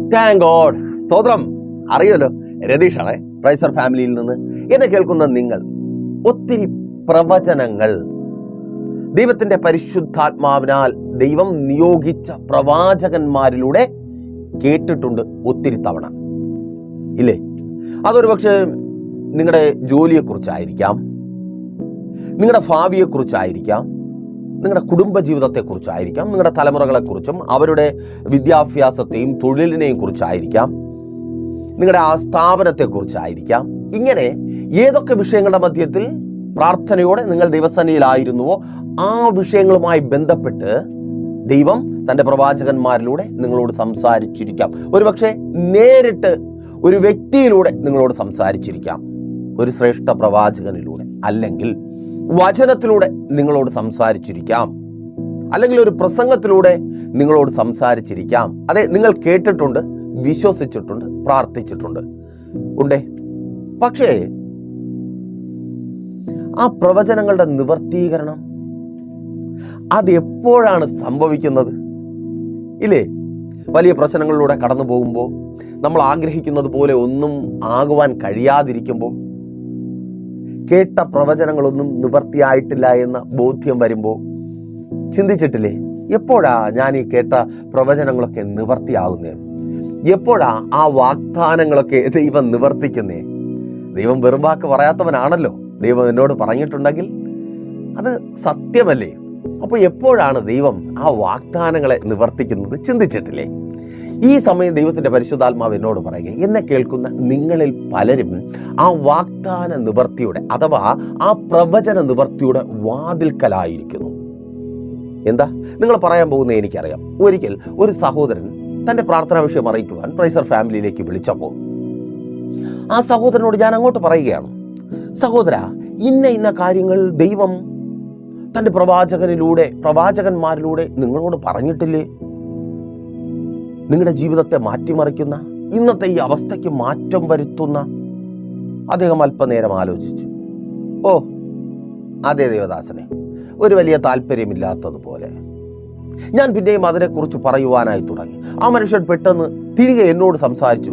Thank God സ്തോത്രം. അറിയുമല്ലോ? രതീഷാണേ പ്രൈസർ ഫാമിലിയിൽ നിന്ന് എന്നെ കേൾക്കുന്ന നിങ്ങൾ ഒത്തിരി പ്രവചനങ്ങൾ. ദൈവത്തിന്റെ പരിശുദ്ധാത്മാവിനാൽ ദൈവം നിയോഗിച്ച പ്രവാചകന്മാരിലൂടെ കേട്ടിട്ടുണ്ട് ഒത്തിരി തവണ. ഇല്ലേ? അതൊരു പക്ഷേ നിങ്ങളുടെ ജോലിയെക്കുറിച്ചായിരിക്കാം. നിങ്ങളുടെ ഭാവിയെക്കുറിച്ചായിരിക്കാം. നിങ്ങളുടെ കുടുംബ ജീവിതത്തെക്കുറിച്ചായിരിക്കാം നിങ്ങളുടെ തലമുറകളെക്കുറിച്ചും അവരുടെ വിദ്യാഭ്യാസത്തെയും തൊഴിലിനെയും കുറിച്ചായിരിക്കാം നിങ്ങളുടെ ആ സ്ഥാപനത്തെക്കുറിച്ചായിരിക്കാം. ഇങ്ങനെ ഏതൊക്കെ വിഷയങ്ങളുടെ മധ്യത്തിൽ പ്രാർത്ഥനയോടെ നിങ്ങൾ ദിവസനയിലായിരുന്നുവോ ആ വിഷയങ്ങളുമായി ബന്ധപ്പെട്ട് ദൈവം തന്റെ പ്രവാചകന്മാരിലൂടെ നിങ്ങളോട് സംസാരിച്ചിരിക്കാം. ഒരുപക്ഷെ നേരിട്ട് ഒരു വ്യക്തിയിലൂടെ നിങ്ങളോട് സംസാരിച്ചിരിക്കാം. ഒരു ശ്രേഷ്ഠ പ്രവാചകനിലൂടെ. അല്ലെങ്കിൽ വചനത്തിലൂടെ നിങ്ങളോട് സംസാരിച്ചിരിക്കാം. അല്ലെങ്കിൽ ഒരു പ്രസംഗത്തിലൂടെ നിങ്ങളോട് സംസാരിച്ചിരിക്കാം. അതെ നിങ്ങൾ കേട്ടിട്ടുണ്ട് വിശ്വസിച്ചിട്ടുണ്ട് പ്രാർത്ഥിച്ചിട്ടുണ്ട്. ഉണ്ടേ? പക്ഷേ ആ പ്രവചനങ്ങളുടെ നിവർത്തീകരണം അതെപ്പോഴാണ് സംഭവിക്കുന്നത്? ഇല്ലേ? വലിയ പ്രശ്നങ്ങളിലൂടെ കടന്നു പോകുമ്പോൾ നമ്മൾ ആഗ്രഹിക്കുന്നത് പോലെ ഒന്നും ആകുവാൻ കഴിയാതിരിക്കുമ്പോൾ കേട്ട പ്രവചനങ്ങളൊന്നും നിവർത്തിയായിട്ടില്ല എന്ന ബോധ്യം വരുമ്പോൾ ചിന്തിച്ചിട്ടില്ലേ? എപ്പോഴാ ഞാൻ ഈ കേട്ട പ്രവചനങ്ങളൊക്കെ നിവർത്തിയാകുന്നേ? എപ്പോഴാ ആ വാഗ്ദാനങ്ങളൊക്കെ ദൈവം നിവർത്തിക്കുന്നേ? ദൈവം വെറും വാക്ക് പറയാത്തവനാണല്ലോ. ദൈവം എന്നോട് പറഞ്ഞിട്ടുണ്ടെങ്കിൽ അത് സത്യമല്ലേ? അപ്പോൾ എപ്പോഴാണ് ദൈവം ആ വാഗ്ദാനങ്ങളെ നിവർത്തിക്കുന്നത്? ചിന്തിച്ചിട്ടില്ലേ? ഈ സമയം ദൈവത്തിന്റെ പരിശുദ്ധാത്മാവ് എന്നോട് പറയുക എന്നെ കേൾക്കുന്ന നിങ്ങളിൽ പലരും ആ വാഗ്ദാന നിവർത്തിയുടെ അഥവാ ആ പ്രവചന നിവർത്തിയുടെ വാതിൽക്കലായിരിക്കുന്നു. എന്താ? നിങ്ങൾ പറയാൻ പോകുന്നത് എനിക്കറിയാം. ഒരിക്കൽ ഒരു സഹോദരൻ തന്റെ പ്രാർത്ഥനാ വിഷയം അറിയിക്കുവാൻ പ്രൈസർ ഫാമിലിയിലേക്ക് വിളിച്ചപ്പോൾ ആ സഹോദരനോട് ഞാൻ അങ്ങോട്ട് പറയുകയാണ് സഹോദര ഇന്ന ഇന്ന കാര്യങ്ങൾ ദൈവം തന്റെ പ്രവാചകനിലൂടെ പ്രവാചകന്മാരിലൂടെ നിങ്ങളോട് പറഞ്ഞിട്ടില്ലേ? നിങ്ങളുടെ ജീവിതത്തെ മാറ്റിമറിക്കുന്ന ഇന്നത്തെ ഈ അവസ്ഥയ്ക്ക് മാറ്റം വരുത്തുന്ന അദ്ദേഹം അല്പനേരം ആലോചിച്ചു. ഓ അതെ ദേവദാസനെ ഒരു വലിയ താല്പര്യമില്ലാത്തതുപോലെ. ഞാൻ പിന്നെയും അതിനെക്കുറിച്ച് പറയുവാനായി തുടങ്ങി. ആ മനുഷ്യൻ പെട്ടെന്ന് തിരികെ എന്നോട് സംസാരിച്ചു.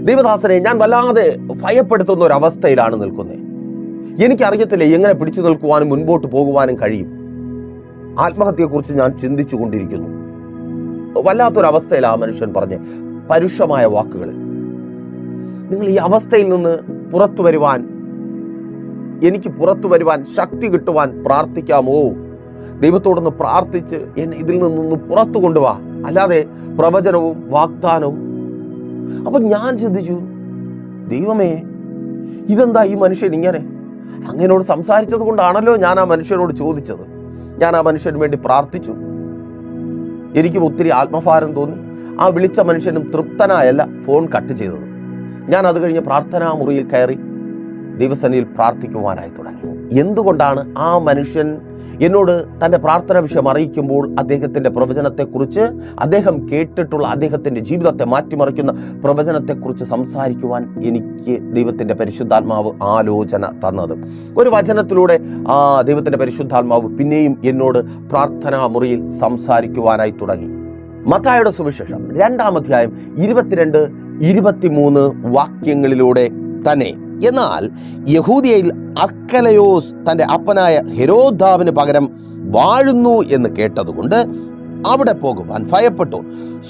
ദേവദാസനെ ഞാൻ വല്ലാതെ ഭയപ്പെടുത്തുന്ന ഒരു അവസ്ഥയിലാണ് നിൽക്കുന്നത് എനിക്കറിയത്തില്ല എങ്ങനെ പിടിച്ചു നിൽക്കുവാനും മുൻപോട്ട് പോകുവാനും കഴിയും. ആത്മഹത്യയെക്കുറിച്ച് ഞാൻ ചിന്തിച്ചു കൊണ്ടിരിക്കുന്നു വല്ലാത്തൊരവസ്ഥയിൽ ആ മനുഷ്യൻ പറഞ്ഞ് പരുഷമായ വാക്കുകൾ. നിങ്ങൾ ഈ അവസ്ഥയിൽ നിന്ന് പുറത്തു വരുവാൻ എനിക്ക് പുറത്തു വരുവാൻ ശക്തി കിട്ടുവാൻ പ്രാർത്ഥിക്കാമോ? ദൈവത്തോടൊന്ന് പ്രാർത്ഥിച്ച് എന്നെ ഇതിൽ നിന്നൊന്ന് പുറത്തു കൊണ്ടുവാ. അല്ലാതെ പ്രവചനവും വാഗ്ദാനവും. അപ്പൊ ഞാൻ ചിന്തിച്ചു ദൈവമേ ഇതെന്താ ഈ മനുഷ്യൻ ഇങ്ങനെ? അങ്ങനോട് സംസാരിച്ചത് കൊണ്ടാണല്ലോ ഞാൻ ആ മനുഷ്യനോട് ചോദിച്ചത്. ഞാൻ ആ മനുഷ്യന് വേണ്ടി പ്രാർത്ഥിച്ചു. എനിക്കും ഒത്തിരി ആത്മഭാരം തോന്നി. ആ വിളിച്ച മനുഷ്യനും തൃപ്തനായല്ല ഫോൺ കട്ട് ചെയ്തത്. ഞാൻ അത് കഴിഞ്ഞ് പ്രാർത്ഥനാ മുറിയിൽ കയറി ദൈവസന്നിയിൽ പ്രാർത്ഥിക്കുവാനായി തുടങ്ങി. എന്തുകൊണ്ടാണ് ആ മനുഷ്യൻ എന്നോട് തന്റെ പ്രാർത്ഥന വിഷയം അറിയിക്കുമ്പോൾ അദ്ദേഹത്തിന്റെ പ്രവചനത്തെക്കുറിച്ച് അദ്ദേഹം കേട്ടിട്ടുള്ള അദ്ദേഹത്തിന്റെ ജീവിതത്തെ മാറ്റിമറിക്കുന്ന പ്രവചനത്തെക്കുറിച്ച് സംസാരിക്കുവാൻ എനിക്ക് ദൈവത്തിന്റെ പരിശുദ്ധാത്മാവ് ആലോചന തന്നത്. ഒരു വചനത്തിലൂടെ ആ ദൈവത്തിന്റെ പരിശുദ്ധാത്മാവ് പിന്നെയും എന്നോട് പ്രാർത്ഥനാ മുറിയിൽ സംസാരിക്കുവാനായി തുടങ്ങി. മത്തായുടെ സുവിശേഷം രണ്ടാമധ്യായം ഇരുപത്തിരണ്ട് ഇരുപത്തിമൂന്ന് വാക്യങ്ങളിലൂടെ തന്നെ എന്നാൽ യഹൂദിയയിൽ അർക്കലയോസ് തന്റെ അപ്പനായ ഹെരോദാവിന് പകരം വാഴുന്നു എന്ന് കേട്ടതുകൊണ്ട് അവിടെ പോകുവാൻ ഭയപ്പെട്ടു.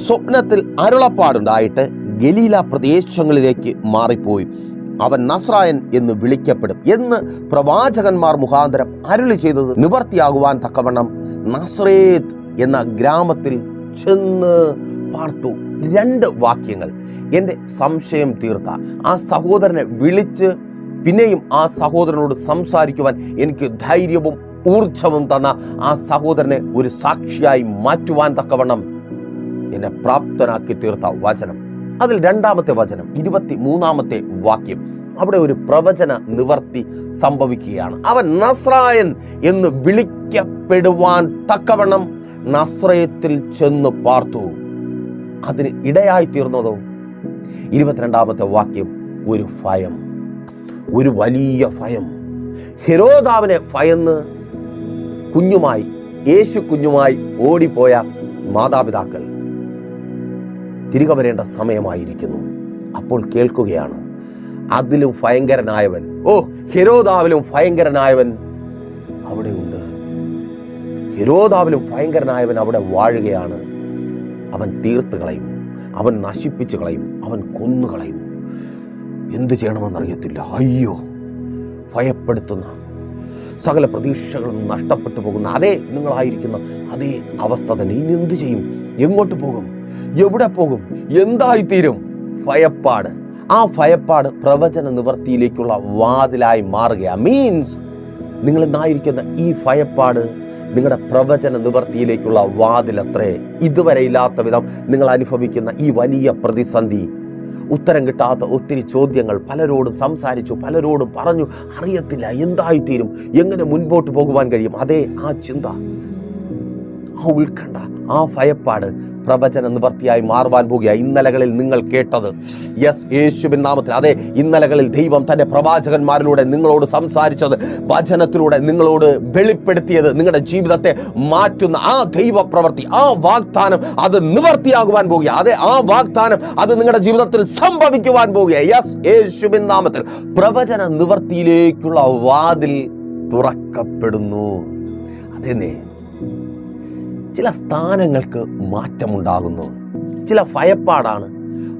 സ്വപ്നത്തിൽ അരുളപ്പാടുണ്ടായിട്ട് ഗലീല പ്രദേശങ്ങളിലേക്ക് മാറിപ്പോയി. അവൻ നസ്രായൻ എന്ന് വിളിക്കപ്പെടും എന്ന് പ്രവാചകന്മാർ മുഖാന്തരം അരുളി ചെയ്തത് നിവർത്തിയാകുവാൻ തക്കവണ്ണം നസ്രേത്ത് എന്ന ഗ്രാമത്തിൽ ചെന്ന് പാർത്തു. രണ്ട് വാക്യങ്ങൾ. എന്റെ സംശയം തീർത്ത. ആ സഹോദരനെ വിളിച്ച് പിന്നെയും ആ സഹോദരനോട് സംസാരിക്കുവാൻ എനിക്ക് ധൈര്യവും ഊർജവും തന്ന ആ സഹോദരനെ ഒരു സാക്ഷിയായി മാറ്റുവാൻ തക്കവണ്ണം എന്നെ പ്രാപ്തനാക്കി തീർത്ത വചനം. അതിൽ രണ്ടാമത്തെ വചനം ഇരുപത്തി മൂന്നാമത്തെ വാക്യം. അവിടെ ഒരു പ്രവചന നിവർത്തി സംഭവിക്കുകയാണ്. അവൻ നസ്രായൻ എന്ന് വിളിക്കപ്പെടുവാൻ തക്കവണ്ണം നസ്രയത്തിൽ ചെന്ന് പാർത്തു. അതിന് ഇടയായി തീർന്നതോ? ഇരുപത്തിരണ്ടാമത്തെ വാക്യം ഒരു ഭയം. ഒരു വലിയ ഭയം. ഹെരോദാവിനെ ഭയന്ന് കുഞ്ഞുമായി യേശു കുഞ്ഞുമായി ഓടിപ്പോയ മാതാപിതാക്കൾ തിരികെ വരേണ്ട സമയമായിരിക്കുന്നു. അപ്പോൾ കേൾക്കുകയാണ് അതിലും ഭയങ്കരനായവൻ. ഓ ഹെരോദാവിലും ഭയങ്കരനായവൻ അവിടെ ഉണ്ട് ഹെരോദാവിലും ഭയങ്കരനായവൻ അവിടെ വാഴുകയാണ്. അവൻ തീർത്ത് കളയും. അവൻ നശിപ്പിച്ച് കളയും. അവൻ കൊന്നു കളയും. എന്ത് ചെയ്യണമെന്നറിയത്തില്ല. അയ്യോ ഭയപ്പെടുത്തുന്ന സകല പ്രതീക്ഷകളും നഷ്ടപ്പെട്ടു പോകുന്ന അതേ നിങ്ങളായിരിക്കുന്ന അതേ അവസ്ഥ തന്നെ. ഇനി എന്ത് ചെയ്യും? എങ്ങോട്ട് പോകും? എവിടെ പോകും? എന്തായിത്തീരും? ഭയപ്പാട്. ആ ഭയപ്പാട് പ്രവചന നിവർത്തിയിലേക്കുള്ള വാതിലായി മാറുകയാണ് മീൻസ് നിങ്ങൾ ഇന്നായിരിക്കുന്ന ഈ ഭയപ്പാട് നിങ്ങളുടെ പ്രവചന നിവർത്തിയിലേക്കുള്ള വാതിലത്രേ ഇതുവരെ ഇല്ലാത്ത വിധം നിങ്ങൾ അനുഭവിക്കുന്ന ഈ വലിയ പ്രതിസന്ധി. ഉത്തരം കിട്ടാത്ത ഒത്തിരി ചോദ്യങ്ങൾ പലരോടും സംസാരിച്ചു പലരോടും പറഞ്ഞു. അറിയത്തില്ല എന്തായിത്തീരും? എങ്ങനെ മുൻപോട്ട് പോകുവാൻ കഴിയും? അതേ ആ ചിന്ത ആ ഉത്കണ്ഠ. ആ ഭയപ്പാട് പ്രവചന നിവർത്തിയായി മാറുവാൻ പോകുക ഇന്നലകളിൽ നിങ്ങൾ കേട്ടത്. യെസ് യേശുവിൻ നാമത്തിൽ. അതെ ഇന്നലകളിൽ ദൈവം തന്റെ പ്രവാചകന്മാരിലൂടെ നിങ്ങളോട് സംസാരിച്ചത് വചനത്തിലൂടെ നിങ്ങളോട് വെളിപ്പെടുത്തിയത് നിങ്ങളുടെ ജീവിതത്തെ മാറ്റുന്ന ആ ദൈവ പ്രവൃത്തി ആ വാഗ്ദാനം അത് നിവർത്തിയാകുവാൻ പോകുക അതെ ആ വാഗ്ദാനം അത് നിങ്ങളുടെ ജീവിതത്തിൽ സംഭവിക്കുവാൻ പോകുക യെസ് യേശുവിൻ നാമത്തിൽ. പ്രവചന നിവർത്തിയിലേക്കുള്ള വാതിൽ തുറക്കപ്പെടുന്നു. അതെന്നേ ചില സ്ഥാനങ്ങൾക്ക് മാറ്റമുണ്ടാകുന്നു. ചില ഭയപ്പാടാണ്.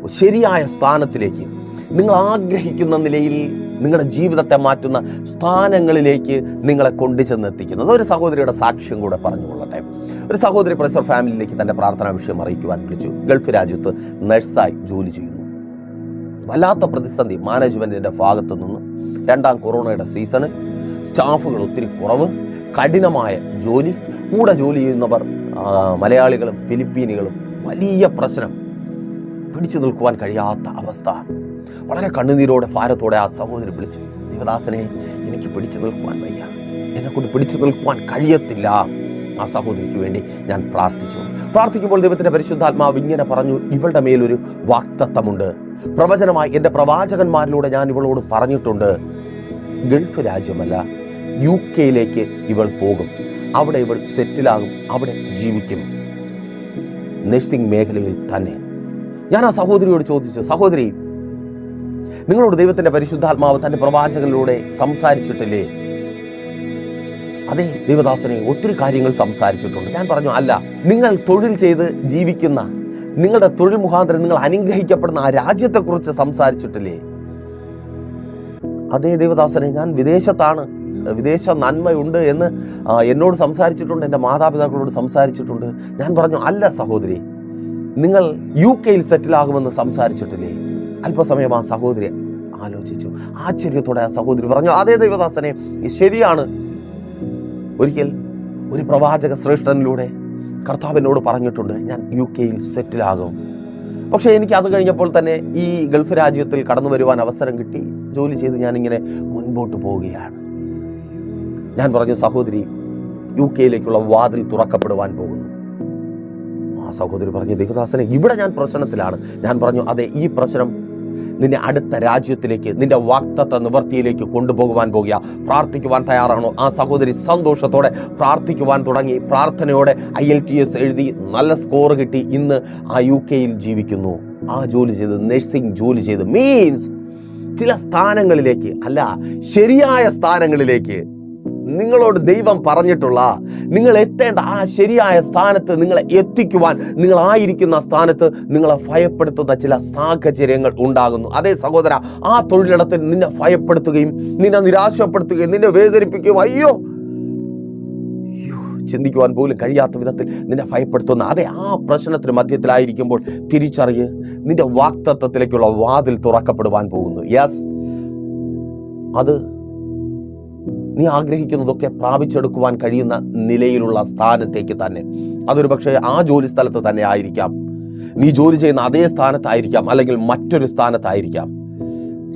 ശരിയായ സ്ഥാനത്തിലേക്ക്. നിങ്ങൾ ആഗ്രഹിക്കുന്ന നിലയിൽ നിങ്ങളുടെ ജീവിതത്തെ മാറ്റുന്ന സ്ഥാനങ്ങളിലേക്ക് നിങ്ങളെ കൊണ്ടു ചെന്നെത്തിക്കുന്നത് ഒരു സഹോദരിയുടെ സാക്ഷ്യം കൂടെ പറഞ്ഞുകൊള്ളട്ടെ. ഒരു സഹോദരി പ്രൊഫസർ ഫാമിലിയിലേക്ക് തന്റെ പ്രാർത്ഥനാ വിഷയം അറിയിക്കുവാൻ വിളിച്ചു. ഗൾഫ് രാജ്യത്ത് നഴ്സായി ജോലി ചെയ്യുന്നു. വല്ലാത്ത പ്രതിസന്ധി മാനേജ്മെന്റിന്റെ ഭാഗത്തു നിന്ന് രണ്ടാം കൊറോണയുടെ സീസണ്. സ്റ്റാഫുകൾ ഒത്തിരി കുറവ്. കഠിനമായ ജോലി. കൂടെ ജോലി ചെയ്യുന്നവർ മലയാളികളും ഫിലിപ്പീനുകളും വലിയ പ്രശ്നം പിടിച്ചു നിൽക്കുവാൻ കഴിയാത്ത അവസ്ഥ. വളരെ കണ്ണുനീരോടെ ഭാരത്തോടെ ആ സഹോദരി വിളിച്ചു ദേവദാസനെ എനിക്ക് പിടിച്ചു നിൽക്കുവാൻ വയ്യ. എന്നെ കൊണ്ട് പിടിച്ചു നിൽക്കുവാൻ കഴിയത്തില്ല. ആ സഹോദരിക്ക് വേണ്ടി ഞാൻ പ്രാർത്ഥിച്ചു. പ്രാർത്ഥിക്കുമ്പോൾ ദൈവത്തിന്റെ പരിശുദ്ധാത്മാവ് ഇങ്ങനെ പറഞ്ഞു ഇവളുടെ മേലൊരു വാക്തത്വമുണ്ട്. പ്രവചനമായി എന്റെ പ്രവാചകന്മാരിലൂടെ ഞാൻ ഇവളോട് പറഞ്ഞിട്ടുണ്ട് ഗൾഫ് രാജ്യമല്ല യു കെയിലേക്ക് ഇവൾ പോകും. അവിടെ ഇവൾ സെറ്റിലാകും അവിടെ ജീവിക്കും. നഴ്സിംഗ് മേഖലയിൽ തന്നെ. ഞാൻ ആ സഹോദരിയോട് ചോദിച്ചു സഹോദരി നിങ്ങളോട് ദൈവത്തിന്റെ പരിശുദ്ധാത്മാവ് തന്റെ പ്രവാചകനിലൂടെ സംസാരിച്ചിട്ടില്ലേ? അതെ ദൈവദാസനെ ഒത്തിരി കാര്യങ്ങൾ സംസാരിച്ചിട്ടുണ്ട്. ഞാൻ പറഞ്ഞു അല്ല നിങ്ങൾ തൊഴിൽ ചെയ്ത് ജീവിക്കുന്ന നിങ്ങളുടെ തൊഴിൽ മുഖാന്തരം നിങ്ങൾ അനുഗ്രഹിക്കപ്പെടുന്ന ആ രാജ്യത്തെക്കുറിച്ച് സംസാരിച്ചിട്ടില്ലേ? അതേ ദേവദാസനെ ഞാൻ വിദേശത്താണ്. വിദേശ നന്മയുണ്ട് എന്ന് എന്നോട് സംസാരിച്ചിട്ടുണ്ട് എന്റെ മാതാപിതാക്കളോട് സംസാരിച്ചിട്ടുണ്ട്. ഞാൻ പറഞ്ഞു അല്ല സഹോദരി നിങ്ങൾ യു കെയിൽ സെറ്റിലാകുമെന്ന് സംസാരിച്ചിട്ടില്ലേ? അല്പസമയം ആ സഹോദരി ആലോചിച്ചു. ആശ്ചര്യത്തോടെ ആ സഹോദരി പറഞ്ഞു അതേ ദൈവദാസനെ ശരിയാണ്. ഒരിക്കൽ ഒരു പ്രവാചക ശ്രേഷ്ഠനിലൂടെ കർത്താവിനോട് പറഞ്ഞിട്ടുണ്ട് ഞാൻ യു കെയിൽ സെറ്റിലാകും. പക്ഷേ എനിക്ക് അത് കഴിഞ്ഞപ്പോൾ തന്നെ ഈ ഗൾഫ് രാജ്യത്തിൽ കടന്നു വരുവാൻ അവസരം കിട്ടി. ജോലി ചെയ്ത് ഞാനിങ്ങനെ മുൻപോട്ട് പോവുകയാണ്. ഞാൻ പറഞ്ഞു സഹോദരി യു കെയിലേക്കുള്ള വാതിൽ തുറക്കപ്പെടുവാൻ പോകുന്നു. ആ സഹോദരി പറഞ്ഞു ദേവദാസനെ ഇവിടെ ഞാൻ പ്രശ്നത്തിലാണ്. ഞാൻ പറഞ്ഞു അതെ ഈ പ്രശ്നം നിന്നെ അടുത്ത രാജ്യത്തിലേക്ക് നിന്റെ വാക്തത്വ നിവർത്തിയിലേക്ക് കൊണ്ടുപോകുവാൻ പോകുക. പ്രാർത്ഥിക്കുവാൻ തയ്യാറാണോ? ആ സഹോദരി സന്തോഷത്തോടെ പ്രാർത്ഥിക്കുവാൻ തുടങ്ങി. പ്രാർത്ഥനയോടെ ഐ എൽ ടി എസ് എഴുതി നല്ല സ്കോർ കിട്ടി. ഇന്ന് ആ യു കെയിൽ ജീവിക്കുന്നു. ആ ജോലി ചെയ്ത് നഴ്സിംഗ് ജോലി ചെയ്ത് മീൻസ് ചില സ്ഥാനങ്ങളിലേക്ക് അല്ല ശരിയായ സ്ഥാനങ്ങളിലേക്ക് നിങ്ങളോട് ദൈവം പറഞ്ഞിട്ടുള്ള നിങ്ങൾ എത്തേണ്ട ആ ശരിയായ സ്ഥാനത്ത് നിങ്ങളെ എത്തിക്കുവാൻ നിങ്ങളായിരിക്കുന്ന സ്ഥാനത്ത് നിങ്ങളെ ഭയപ്പെടുത്തുന്ന ചില സാഹചര്യങ്ങൾ ഉണ്ടാകുന്നു. അതേ സഹോദര ആ തൊഴിലിടത്തിൽ നിന്നെ ഭയപ്പെടുത്തുകയും നിന്നെ നിരാശപ്പെടുത്തുകയും നിന്നെ വേദനിപ്പിക്കുകയും അയ്യോ ചിന്തിക്കുവാൻ പോലും കഴിയാത്ത വിധത്തിൽ നിന്നെ ഭയപ്പെടുത്തുന്ന അതെ ആ പ്രശ്നത്തിന് മധ്യത്തിലായിരിക്കുമ്പോൾ തിരിച്ചറിയ് നിന്റെ വാക്തത്വത്തിലേക്കുള്ള വാതിൽ തുറക്കപ്പെടുവാൻ പോകുന്നു. യെസ് അത് നീ ആഗ്രഹിക്കുന്നതൊക്കെ പ്രാപിച്ചെടുക്കുവാൻ കഴിയുന്ന നിലയിലുള്ള സ്ഥാനത്തേക്ക് തന്നെ. അതൊരു പക്ഷേ ആ ജോലി സ്ഥലത്ത് തന്നെ ആയിരിക്കാം. നീ ജോലി ചെയ്യുന്ന അതേ സ്ഥാനത്തായിരിക്കാം അല്ലെങ്കിൽ മറ്റൊരു സ്ഥാനത്തായിരിക്കാം.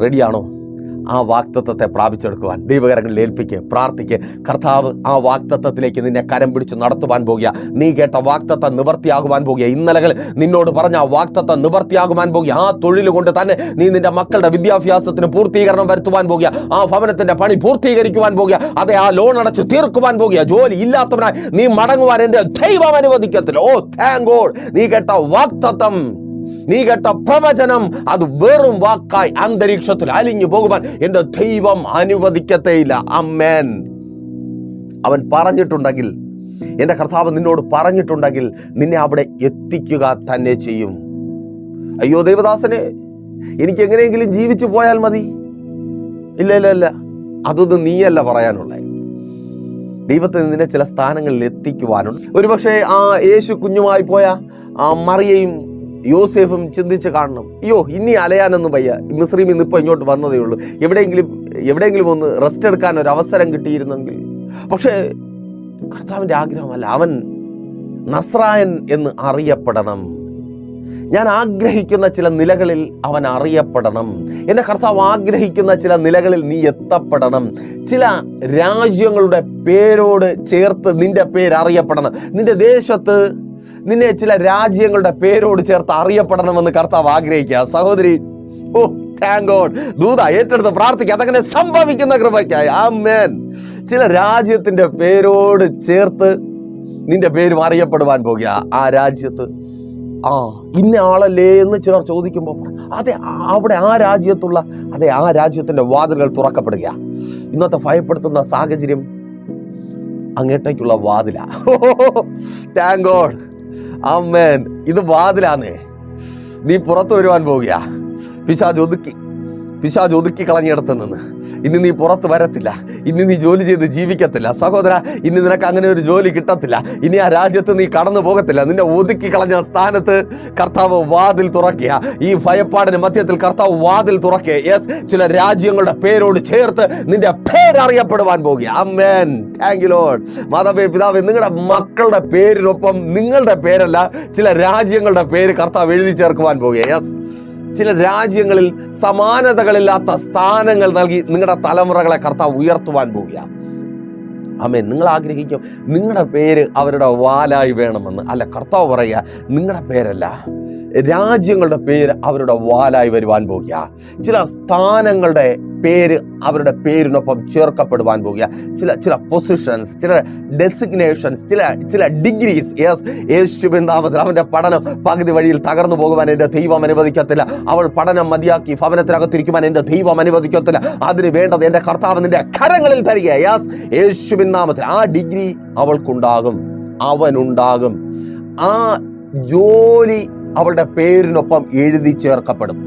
റെഡിയാണോ ആ വാക്തത്വത്തെ പ്രാപിച്ചെടുക്കുവാൻ ദൈവകരങ്ങളിൽ ഏൽപ്പിക്ക് പ്രാർത്ഥിക്ക്. കർത്താവ് ആ വാക്തത്വത്തിലേക്ക് നിന്നെ കരം പിടിച്ച് നടത്തുവാൻ പോകുക. നീ കേട്ട വാക്തത്വം നിവർത്തിയാകുവാൻ പോകുക. ഇന്നലകൾ നിന്നോട് പറഞ്ഞ ആ വാക്തത്വം നിവർത്തിയാകുവാൻ പോകുക. ആ തൊഴിൽ കൊണ്ട് തന്നെ നീ നിന്റെ മക്കളുടെ വിദ്യാഭ്യാസത്തിന് പൂർത്തീകരണം വരുത്തുവാൻ പോകുക. ആ ഭവനത്തിന്റെ പണി പൂർത്തീകരിക്കുവാൻ പോകുക. അതെ ആ ലോൺ അടച്ച് തീർക്കുവാൻ പോകുക. ജോലി ഇല്ലാത്തവനായി നീ മടങ്ങുവാൻ എന്റെ ദൈവം അനുവദിക്കത്തില്ല. ഓ താങ്ക് ഗോഡ് നീ കേട്ട വാക്തത്വം നീ കേട്ട പ്രവചനം അത് വെറും വാക്കായി അന്തരീക്ഷത്തിൽ അലിഞ്ഞു പോകുവാൻ എന്റെ ദൈവം അനുവദിക്കത്തേയില്ല. അമ്മേൻ. അവൻ പറഞ്ഞിട്ടുണ്ടെങ്കിൽ എന്റെ കർത്താവ് നിന്നോട് പറഞ്ഞിട്ടുണ്ടെങ്കിൽ നിന്നെ അവിടെ എത്തിക്കുക തന്നെ ചെയ്യും. അയ്യോ ദേവദാസനെ എനിക്ക് എങ്ങനെയെങ്കിലും ജീവിച്ചു പോയാൽ മതി. ഇല്ല ഇല്ല ഇല്ല. അതൊന്നും നീയല്ല പറയാനുള്ളത് ദൈവത്തെ നിന്നെ ചില സ്ഥാനങ്ങളിൽ എത്തിക്കുവാനുണ്ട്. ഒരുപക്ഷെ ആ യേശു കുഞ്ഞുമായി പോയ ആ മറിയയും യോസേഫും ചിന്തിച്ച് കാണണം. അയ്യോ ഇനി അലയാനൊന്നും വയ്യ. ഇന്ന് ഇപ്പോൾ ഇങ്ങോട്ട് വന്നതേ ഉള്ളൂ. എവിടെയെങ്കിലും എവിടെയെങ്കിലും ഒന്ന് റെസ്റ്റ് എടുക്കാൻ ഒരു അവസരം കിട്ടിയിരുന്നെങ്കിൽ. പക്ഷേ കർത്താവിന്റെ ആഗ്രഹമല്ല. അവൻ നസ്രായൻ എന്ന് അറിയപ്പെടണം. ഞാൻ ആഗ്രഹിക്കുന്ന ചില നിലകളിൽ അവൻ അറിയപ്പെടണം. എന്റെ കർത്താവ് ആഗ്രഹിക്കുന്ന ചില നിലകളിൽ നീ എത്തപ്പെടണം. ചില രാജ്യങ്ങളുടെ പേരോട് ചേർത്ത് നിന്റെ പേര് അറിയപ്പെടണം. നിന്റെ ദേശത്ത് നിന്നെ ചില രാജ്യങ്ങളുടെ പേരോട് ചേർത്ത് അറിയപ്പെടണമെന്ന് കർത്താവ് ആഗ്രഹിക്കുക. സഹോദരി ഓ താങ്ക് ഗോഡ് ദൂത ഏറ്റെടുത്ത് പ്രാർത്ഥിക്കുക. അതങ്ങനെ സംഭവിക്കുന്ന കൃപക്കായി ആ മേൻ ചില രാജ്യത്തിന്റെ പേരോട് ചേർത്ത് നിന്റെ പേരും അറിയപ്പെടുവാൻ പോകുക. ആ രാജ്യത്ത് ആ ഇന്ന ആളല്ലേ എന്ന് ചിലർ ചോദിക്കുമ്പോൾ അതെ അവിടെ ആ രാജ്യത്തുള്ള അതെ ആ രാജ്യത്തിന്റെ വാതിലുകൾ തുറക്കപ്പെടുക. ഇന്നത്തെ ഭയപ്പെടുത്തുന്ന സാഹചര്യം അങ്ങേട്ടേക്കുള്ള വാതിലാ. താങ്ക് ഗോഡ് അമ്മേൻ ഇത് വാതിലാന്നേ. നീ പുറത്തു വരുവാൻ പോവുകയാ. പിശാജ് ഒതുക്കി. പിശാജ് ഒതുക്കി കളഞ്ഞിടത്ത് നിന്ന്. ഇനി നീ പുറത്ത് വരത്തില്ല. ഇനി നീ ജോലി ചെയ്ത് ജീവിക്കത്തില്ല. സഹോദര ഇനി നിനക്ക് അങ്ങനെ ഒരു ജോലി കിട്ടത്തില്ല. ഇനി ആ രാജ്യത്ത് നീ കടന്നു പോകത്തില്ല. നിന്നെ ഒതുക്കി കളഞ്ഞ സ്ഥാനത്ത് കർത്താവ് വാതിൽ തുറക്കുക. ഈ ഭയപ്പാടിന് മധ്യത്തിൽ കർത്താവ് വാതിൽ തുറക്കുക. യെസ് ചില രാജ്യങ്ങളുടെ പേരോട് ചേർത്ത് നിന്റെ പേരറിയപ്പെടുവാൻ പോകുക. അമ്മേൻ താങ്ക് യു ലോഡ് മാതാവേ പിതാവേ നിങ്ങളുടെ മക്കളുടെ പേരിനൊപ്പം നിങ്ങളുടെ പേരല്ല ചില രാജ്യങ്ങളുടെ പേര് കർത്താവ് എഴുതി ചേർക്കുവാൻ പോകുക. യെസ് ചില രാജ്യങ്ങളിൽ സമാനതകളില്ലാത്ത സ്ഥാനങ്ങൾ നൽകി നിങ്ങളുടെ തലമുറകളെ കർത്താവ് ഉയർത്തുവാൻ പോവുക അമ്മേ നിങ്ങൾ ആഗ്രഹിക്കും നിങ്ങളുടെ പേര് അവരുടെ വാലായി വേണമെന്ന്. അല്ല കർത്താവ് പറയുക നിങ്ങളുടെ പേരല്ല രാജ്യങ്ങളുടെ പേര് അവരുടെ വാലായി വരുവാൻ പോകുക ചില സ്ഥാനങ്ങളുടെ പേര് അവരുടെ പേരിനൊപ്പം ചേർക്കപ്പെടുവാൻ പോകുക. ചില ചില പൊസിഷൻസ് ചില ഡെസിഗ്നേഷൻസ് ചില ചില ഡിഗ്രീസ് യെസ് യേശുവിൻ നാമത്തിൽ അവന്റെ പഠനം പകുതി വഴിയിൽ തകർന്നു പോകുവാൻ എന്റെ ദൈവം അനുവദിക്കത്തില്ല. അവൾ പഠനം മതിയാക്കി ഭവനത്തിനകത്തിരിക്കുവാൻ എന്റെ ദൈവം അനുവദിക്കത്തില്ല. അതിന് വേണ്ടത് എന്റെ കർത്താവ് നിന്റെ കരങ്ങളിൽ തരിക യാസ് യേശുവിൻ നാമത്തിൽ ആ ഡിഗ്രി അവൾക്കുണ്ടാകും. അവനുണ്ടാകും. ആ ജോലി അവളുടെ പേരിനൊപ്പം എഴുതി ചേർക്കപ്പെടും.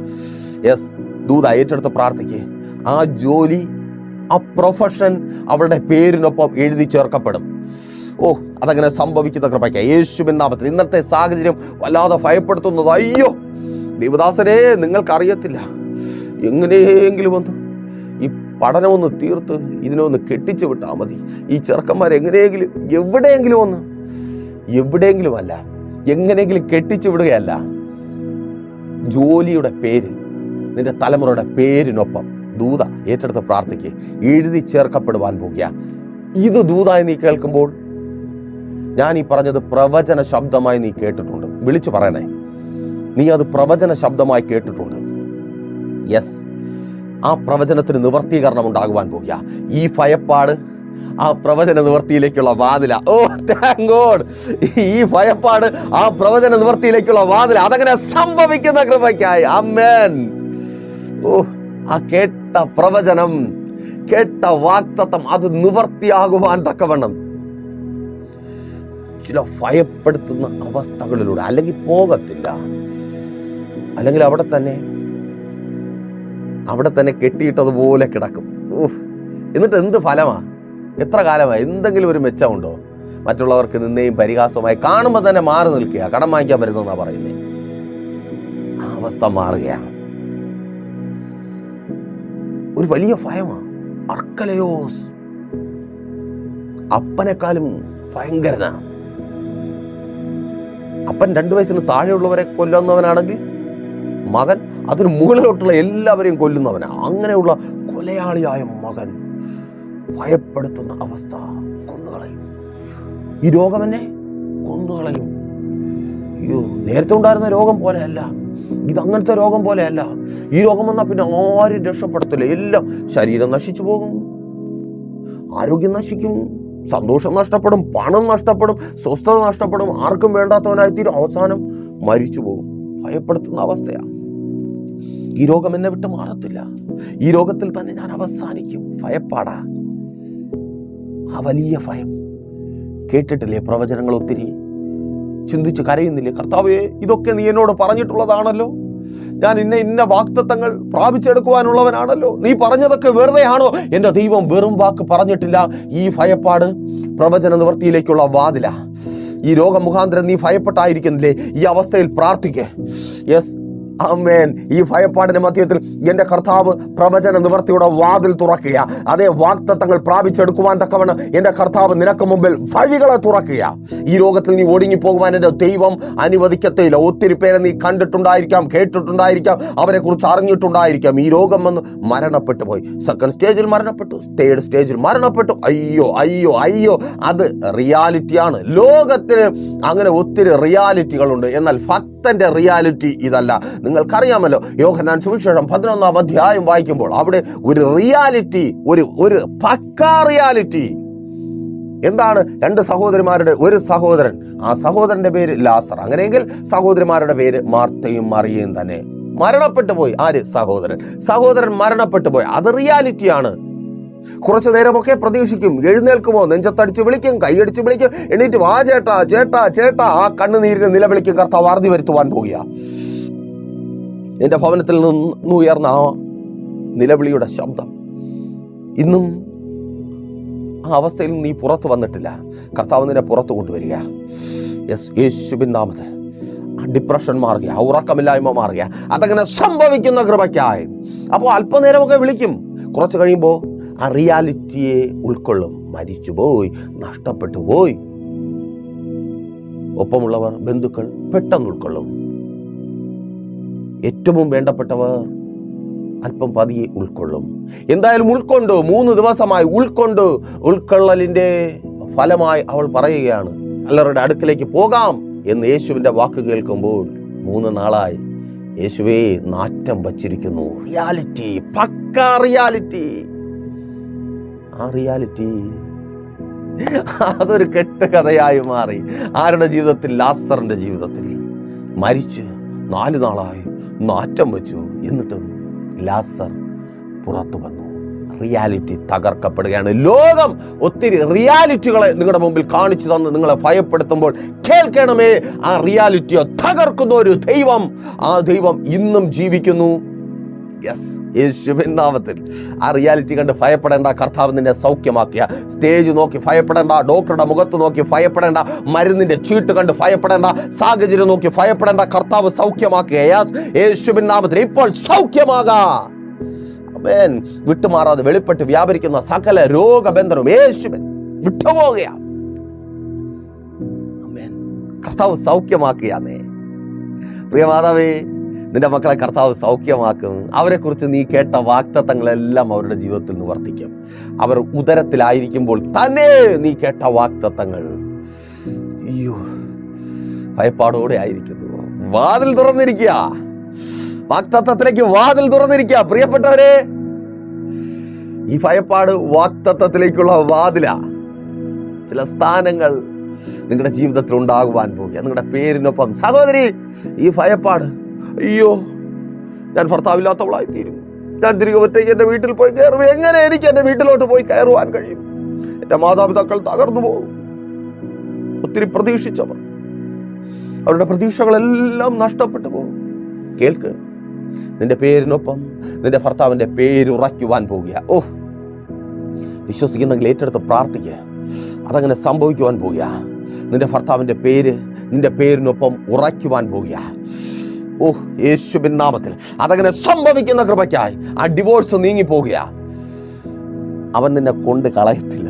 യെസ് ദൂത ഏറ്റെടുത്ത് പ്രാർത്ഥിക്കുക ആ ജോലി ആ പ്രൊഫഷൻ അവളുടെ പേരിനൊപ്പം എഴുതി ചേർക്കപ്പെടും. ഓ അതങ്ങനെ സംഭവിക്കുന്ന കൃപയ്ക്ക്. യേശുവിൻ നാമത്തിൽ ഇന്നത്തെ സാഹചര്യം വല്ലാതെ ഭയപ്പെടുത്തുന്നത്. അയ്യോ ദേവദാസനെ നിങ്ങൾക്കറിയത്തില്ല. എങ്ങനെയെങ്കിലും ഒന്ന് ഈ പഠനമൊന്ന് തീർത്ത് ഇതിനൊന്ന് കെട്ടിച്ചു വിട്ടാൽ മതി. ഈ ചെറുക്കന്മാർ എങ്ങനെയെങ്കിലും എവിടെയെങ്കിലും ഒന്ന് എവിടെയെങ്കിലും അല്ല എങ്ങനെയെങ്കിലും കെട്ടിച്ചു വിടുകയല്ല. ജോലിയുടെ പേര് നിന്റെ തലമുറയുടെ പേരിനൊപ്പം ദൂത ഏറ്റെടുത്ത് പ്രാർത്ഥിക്ക്. എഴുതി ചേർക്കപ്പെടുവാൻ പോകുക. ഇത് ദൂതായി നീ കേൾക്കുമ്പോൾ ഞാൻ ഈ പറഞ്ഞത് പ്രവചന ശബ്ദമായി നീ കേട്ടിട്ടുണ്ട്. വിളിച്ചു പറയണേ. നീ അത് പ്രവചന ശബ്ദമായി കേട്ടിട്ടുണ്ട്. യെസ് ആ പ്രവചനത്തിന് നിവർത്തീകരണം ഉണ്ടാകുവാൻ പോകുക. ഈ ഭയപ്പാട് ആ പ്രവചന നിവർത്തിയിലേക്കുള്ള വാതില. ഓ താങ്ക് ഗോഡ് ഈ ഭയപ്പാട് ആ പ്രവചന നിവർത്തിയിലേക്കുള്ള വാതില. അതങ്ങനെ സംഭവിക്കുന്ന കൃപയ്ക്കായി. അമ്മേൻ ഓ ആ കേട്ട പ്രവചനം കേട്ട വാക്തത്വം അത് നിവർത്തിയാകുവാൻ തക്കവണ്ണം. ചില ഭയപ്പെടുത്തുന്ന അവസ്ഥകളിലൂടെ അല്ലെങ്കിൽ പോകത്തില്ല. അല്ലെങ്കിൽ അവിടെ തന്നെ അവിടെ തന്നെ കെട്ടിയിട്ടതുപോലെ കിടക്കും. എന്നിട്ട് എന്ത് ഫലമാ? എത്ര കാലമായി? എന്തെങ്കിലും ഒരു മെച്ചമുണ്ടോ മറ്റുള്ളവർക്ക് നിന്നെയും പരിഹാസവുമായി കാണുമ്പോൾ തന്നെ മാറി നിൽക്കുക. കടം വാങ്ങിക്കാൻ വരുന്നെന്നാ പറയുന്നത് ആ അവസ്ഥ മാറുകയാണ്. ഒരു വലിയ ഭയമാണ് അർക്കലയോസ്. അപ്പനെക്കാളും ഭയങ്കരനാണ് അപ്പൻ രണ്ടു വയസ്സിന് താഴെയുള്ളവരെ കൊല്ലുന്നവനാണെങ്കിൽ മകൻ അതിന് മുകളിലോട്ടുള്ള എല്ലാവരെയും കൊല്ലുന്നവനാണ് അങ്ങനെയുള്ള കൊലയാളിയായ മകൻ ഭയപ്പെടുത്തുന്ന അവസ്ഥ കൊന്നുകളയും. ഈ രോഗം എന്നെ കൊന്നുകളയും. അയ്യോ നേരത്തെ ഉണ്ടായിരുന്ന രോഗം പോലെയല്ല. ഇത് അങ്ങനത്തെ രോഗം പോലെയല്ല. ഈ രോഗം വന്നാൽ പിന്നെ ആരും രക്ഷപ്പെടത്തില്ല. എല്ലാം ശരീരം നശിച്ചു പോകും. ആരോഗ്യം നശിക്കും. സന്തോഷം നഷ്ടപ്പെടും. പണം നഷ്ടപ്പെടും. സ്വസ്ഥത നഷ്ടപ്പെടും. ആർക്കും വേണ്ടാത്തവനായിത്തീരും അവസാനം മരിച്ചു പോകും. ഭയപ്പെടുത്തുന്ന അവസ്ഥയാണ് ഈ രോഗം എന്നെ വിട്ട് മാറത്തില്ല. ഈ രോഗത്തിൽ തന്നെ ഞാൻ അവസാനിക്കും. ഭയപ്പാടാ. ആ വലിയ ഭയം. കേട്ടിട്ടില്ലേ പ്രവചനങ്ങൾ ഒത്തിരി? ചിന്തിച്ച് കരയുന്നില്ലേ? കർത്താവേ ഇതൊക്കെ നീ എന്നോട് പറഞ്ഞിട്ടുള്ളതാണല്ലോ. ഞാൻ ഇന്ന ഇന്ന വാക്തത്വങ്ങൾ പ്രാപിച്ചെടുക്കുവാനുള്ളവനാണല്ലോ. നീ പറഞ്ഞതൊക്കെ വെറുതെയാണോ? എന്റെ ദൈവം വെറും വാക്ക് പറഞ്ഞിട്ടില്ല. ഈ ഭയപ്പാട് പ്രവചന നിവൃത്തിയിലേക്കുള്ള വാതില. ഈ രോഗം മുഖാന്തരം നീ ഭയപ്പെട്ടായിരിക്കുന്നില്ലേ? ഈ അവസ്ഥയിൽ പ്രാർത്ഥിക്കേ. യെസ് അമ്മേൻ ഈ ഭയപ്പാടിന്റെ മധ്യത്തിൽ എന്റെ കർത്താവ് പ്രവചന നിവർത്തിയുടെ വാതിൽ തുറക്കുക. അതേ വാക്തത്വങ്ങൾ പ്രാപിച്ചെടുക്കുവാൻ തക്കവണ്ണം എന്റെ കർത്താവ് നിനക്ക് മുമ്പിൽ വഴികളെ തുറക്കുക. ഈ രോഗത്തിൽ നീ ഒടുങ്ങി പോകുവാൻ എന്റെ ദൈവം അനുവദിക്കത്തില്ല ഒത്തിരി പേരെ നീ കണ്ടിട്ടുണ്ടായിരിക്കാം കേട്ടിട്ടുണ്ടായിരിക്കാം അവരെ കുറിച്ച് അറിഞ്ഞിട്ടുണ്ടായിരിക്കാം. ഈ രോഗം വന്ന് മരണപ്പെട്ടു പോയി. സെക്കൻഡ് സ്റ്റേജിൽ മരണപ്പെട്ടു തേർഡ് സ്റ്റേജിൽ മരണപ്പെട്ടു. അയ്യോ അയ്യോ അയ്യോ അത് റിയാലിറ്റിയാണ് ലോകത്തിന് അങ്ങനെ ഒത്തിരി റിയാലിറ്റികളുണ്ട് എന്നാൽ ഭക്തന്റെ റിയാലിറ്റി ഇതല്ല. നിങ്ങൾക്കറിയാമല്ലോ യോഹനാൻ സുവിശേഷം പതിനൊന്നാം അധ്യായം വായിക്കുമ്പോൾ അവിടെ ഒരു റിയാലിറ്റി ഒരു ഒരു പക്കാ റിയാലിറ്റി എന്താണ് രണ്ട് സഹോദരിമാരുടെ ഒരു സഹോദരൻ? ആ സഹോദരന്റെ പേര് ലാസർ. അങ്ങനെയെങ്കിൽ സഹോദരിമാരുടെ പേര് മാർത്തയും മറിയയും തന്നെ. മരണപ്പെട്ടു പോയി. ആര്? സഹോദരൻ. സഹോദരൻ മരണപ്പെട്ടു പോയി. അത് റിയാലിറ്റിയാണ് കുറച്ചു നേരമൊക്കെ പ്രതീക്ഷിക്കും. എഴുന്നേൽക്കുമോ? നെഞ്ചത്തടിച്ച് വിളിക്കും കൈയടിച്ച് വിളിക്കും. എണീറ്റ് വാ ചേട്ടാ ചേട്ടാ ചേട്ടാ. ആ കണ്ണുനീരിന് നിലവിളിക്കും. കർത്താവ് അറുതി വരുത്തുവാൻ പോകുക നിന്റെ ഭവനത്തിൽ നിന്ന് ഉയർന്ന ആ നിലവിളിയുടെ ശബ്ദം ഇന്നും ആ അവസ്ഥയിൽ നീ പുറത്ത് വന്നിട്ടില്ല. കർത്താവ് നിന്നെ പുറത്ത് കൊണ്ടുവരിക. യെസ് യേശുബിൻ നാമത്തിൽ. ഡിപ്രഷൻ മാറുക ഉറക്കമില്ലായ്മ മാറുക. അതങ്ങനെ സംഭവിക്കുന്ന കൃപയ്ക്കായി. അപ്പോൾ അല്പനേരമൊക്കെ വിളിക്കും. കുറച്ച് കഴിയുമ്പോൾ ആ റിയാലിറ്റിയെ ഉൾക്കൊള്ളും. മരിച്ചുപോയി നഷ്ടപ്പെട്ടു പോയി ഒപ്പമുള്ളവർ ബന്ധുക്കൾ പെട്ടെന്ന് ഉൾക്കൊള്ളും. ഏറ്റവും വേണ്ടപ്പെട്ടവർ അല്പം പതിയെ ഉൾക്കൊള്ളും. എന്തായാലും ഉൾക്കൊണ്ട് മൂന്ന് ദിവസമായി ഉൾക്കൊണ്ട് ഉൾക്കൊള്ളലിന്റെ ഫലമായി അവൾ പറയുകയാണ് അല്ലറുടെ അടുക്കിലേക്ക് പോകാം എന്ന് യേശുവിന്റെ വാക്ക് കേൾക്കുമ്പോൾ മൂന്ന് നാളായി യേശുവേ നാറ്റം വച്ചിരിക്കുന്നു. റിയാലിറ്റി പക്ക റിയാലിറ്റി. ആ റിയാലിറ്റി അതൊരു കെട്ട കഥയായി മാറി. ആരുടെ ജീവിതത്തിൽ? ലാസറിന്റെ ജീവിതത്തിൽ. മരിച്ചു നാല് നാളായി നാറ്റം വെച്ചു. എന്നിട്ടും ലാസർ പുറത്തു വന്നു. റിയാലിറ്റി തകർക്കപ്പെടുകയാണ്. ലോകം ഒത്തിരി റിയാലിറ്റികളെ നിങ്ങളുടെ മുമ്പിൽ കാണിച്ചു തന്ന്. നിങ്ങളെ ഭയപ്പെടുത്തുമ്പോൾ കേൾക്കണമേ ആ റിയാലിറ്റിയെ തകർക്കുന്ന ഒരു ദൈവം ആ ദൈവം ഇന്നും ജീവിക്കുന്നു. യെസ് യേശുവിൻ നാമത്തിൽ. ആ റിയാലിറ്റി കണ്ട് ഭയപ്പെടേണ്ട കർത്താവ് നിന്നെ സൗഖ്യമാക്കിയ. സ്റ്റേജ് നോക്കി ഭയപ്പെടേണ്ട ഡോക്ടറുടെ മുഖത്ത് നോക്കി ഭയപ്പെടേണ്ട മരുന്നിന്റെ ചീട്ട് കണ്ട് ഭയപ്പെടേണ്ട സാഹചര്യം നോക്കി ഭയപ്പെടേണ്ട കർത്താവ് സൗഖ്യമാക്കിയ യെസ് യേശുവിൻ നാമത്തിൽ ഇപ്പോൾ സൗഖ്യമാകാ. അമേൻ വിട്ടുമാറാതെ വെളിപ്പെട്ട് വ്യാപരിക്കുന്ന സകല രോഗബന്ധനവും യേശുവൻ വിട്ടുപോകുകയാണ് കർത്താവ് സൗഖ്യമാക്കിയാന്നേ പ്രിയ മാതാവേ നിന്റെ മക്കളെ കർത്താവ് സൗഖ്യമാക്കും. അവരെക്കുറിച്ച് നീ കേട്ട വാക്തത്വങ്ങളെല്ലാം അവരുടെ ജീവിതത്തിൽ നിന്ന് വർദ്ധിക്കും അവർ ഉദരത്തിലായിരിക്കുമ്പോൾ തന്നെ നീ കേട്ട വാക്തത്വങ്ങൾ. അയ്യോ ഭയപ്പാടോടെ ആയിരിക്കുന്നു. വാതിൽ തുറന്നിരിക്കുക. വാക്തത്വത്തിലേക്ക് വാതിൽ തുറന്നിരിക്കുക. പ്രിയപ്പെട്ടവരെ ഈ ഭയപ്പാട് വാക്തത്വത്തിലേക്കുള്ള വാതില. ചില സ്ഥാനങ്ങൾ നിങ്ങളുടെ ജീവിതത്തിൽ ഉണ്ടാകുവാൻ പോകുക നിങ്ങളുടെ പേരിനൊപ്പം സഹോദരി ഈ ഭയപ്പാട് അയ്യോ ഞാൻ ഭർത്താവില്ലാത്തവളായി തീരും. ഞാൻ തിരികെ ഒറ്റയ്ക്ക് എന്റെ വീട്ടിൽ പോയി കയറും. എങ്ങനെ എനിക്ക് എന്റെ വീട്ടിലോട്ട് പോയി കയറുവാൻ കഴിയും? എന്റെ മാതാപിതാക്കൾ തകർന്നു പോകും. ഒത്തിരി പ്രതീക്ഷിച്ചവർ. അവരുടെ പ്രതീക്ഷകളെല്ലാം നഷ്ടപ്പെട്ടു പോകും. കേൾക്ക്. നിന്റെ പേരിനൊപ്പം നിന്റെ ഭർത്താവിന്റെ പേരുറയ്ക്കുവാൻ പോകുക ഓഹ്. വിശ്വസിക്കുന്നെങ്കിൽ ഏറ്റെടുത്ത് പ്രാർത്ഥിക്കുക അതങ്ങനെ സംഭവിക്കുവാൻ പോകുക നിന്റെ ഭർത്താവിന്റെ പേര് നിന്റെ പേരിനൊപ്പം ഉറയ്ക്കുവാൻ പോകുക ഓ യേശുബിൻ നാമത്തിൽ. അതങ്ങനെ സംഭവിക്കുന്ന കൃപയ്ക്കായി. ആ ഡിവോഴ്സ് നീങ്ങി പോകുക അവൻ നിന്നെ കൊണ്ട് കളയത്തില്ല.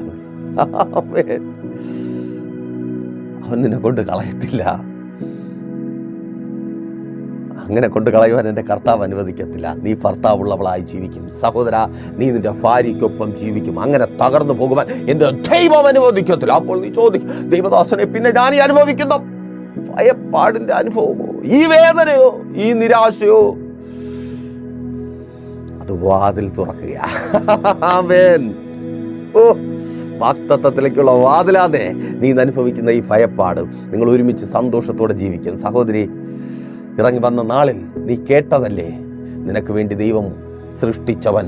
അവൻ നിന്നെ കൊണ്ട് കളയത്തില്ല. അങ്ങനെ കൊണ്ട് കളയുവാൻ എന്റെ കർത്താവ് അനുവദിക്കത്തില്ല. നീ ഭർത്താവുള്ളവളായി ജീവിക്കും. സഹോദര നീ നിന്റെ ഭാര്യയ്ക്കൊപ്പം ജീവിക്കും. അങ്ങനെ തകർന്നു പോകുവാൻ എന്റെ ദൈവം അനുവദിക്കത്തില്ല. അപ്പോൾ നീ ചോദിക്കും ദൈവദാസനെ പിന്നെ ഞാൻ ഈ അനുഭവിക്കുന്ന? ഭയപ്പാടിന്റെ അനുഭവമോ? ഈ വേദനയോ ഈ നിരാശയോ അത് വാതിൽ തുറക്കുക ഓ വാക്തത്വത്തിലേക്കുള്ള വാതിലാതെ നീ അനുഭവിക്കുന്ന ഈ ഭയപ്പാട്. നിങ്ങൾ ഒരുമിച്ച് സന്തോഷത്തോടെ ജീവിക്കും സഹോദരി ഇറങ്ങി വന്ന നാളിൽ നീ കേട്ടതല്ലേ? നിനക്ക് വേണ്ടി ദൈവം സൃഷ്ടിച്ചവൻ